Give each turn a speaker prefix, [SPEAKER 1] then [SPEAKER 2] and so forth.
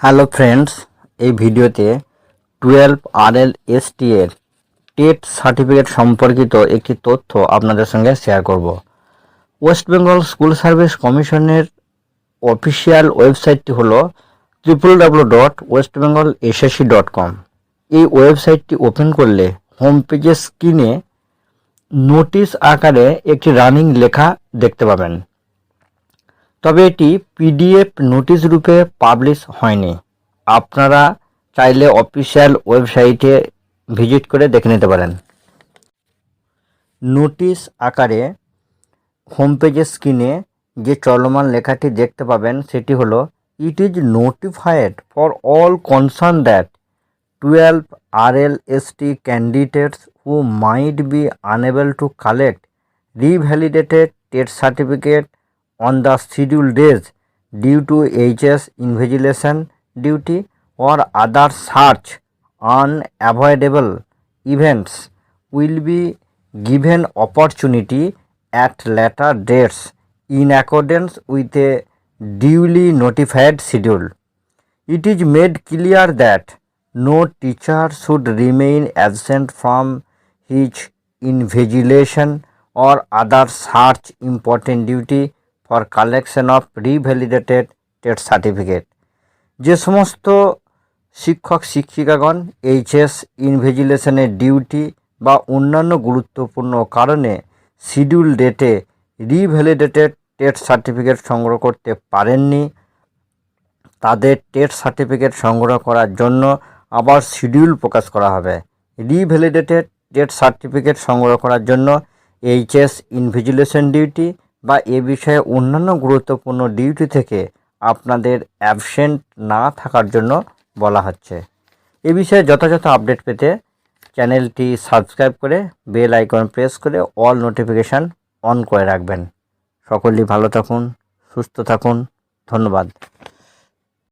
[SPEAKER 1] Hello friends এই ভিডিওতে twelve R L S এর টেট সার্টিফিকেট সম্পর্কিত একটি তথ্য আপনাদের সঙ্গে শেয়ার করব। ওয়েস্ট বেঙ্গল স্কুল সার্ভিস কমিশনের অফিসিয়াল ওয়েবসাইটটি হলো triple W dot West Bengal SSC dot com এই ওয়েবসাইটটি ওপেন করলে হোম পেজের স্ক্রিনে নোটিশ আকারে একটি রানিং লেখা দেখতে পাবেন। তবে এটি পিডিএফ নোটিশ রূপে পাবলিশ হয়নি। আপনারা চাইলে অফিসিয়াল ওয়েবসাইটে ভিজিট করে দেখে নিতে পারেন। নোটিশ আকারে হোম পেজের স্ক্রিনে যে চলমান লেখাটি দেখতে পাবেন, সেটি হলো it is notified for all concern that twelve R L S T candidates who might be unable to collect revalidated TET certificate on the scheduled days due to HS invigilation duty or other such unavoidable events will be given opportunity at later dates in accordance with a duly notified schedule. It is made clear that no teacher should remain absent from his invigilation or other such important duty for collection of revalidated TET certificate যে সমস্ত শিক্ষক, শিক্ষিকাগণ HS ইনভিজিলেশনের duty বা অন্যান্য গুরুত্বপূর্ণ কারণে schedule ডেটে revalidated TET certificate সংগ্রহ করতে পারেননি, তাদের টেট সার্টিফিকেট সংগ্রহ করার জন্য আবার শিডিউল প্রকাশ করা হবে। রিভ্যালিডেটেড টেট সার্টিফিকেট সংগ্রহ করার জন্য এইচএস, ইনভিজিলেশন ডিউটি বা এ বিষয়ে অন্যান্য গুরুত্বপূর্ণ ডিউটি থেকে আপনাদের অ্যাবসেন্ট না থাকার জন্য বলা হচ্ছে। এ বিষয়ে যথাযথ আপডেট পেতে চ্যানেলটি সাবস্ক্রাইব করে বেল আইকন প্রেস করে অল নোটিফিকেশান অন করে রাখবেন। সকলেই ভালো থাকুন, সুস্থ থাকুন। ধন্যবাদ।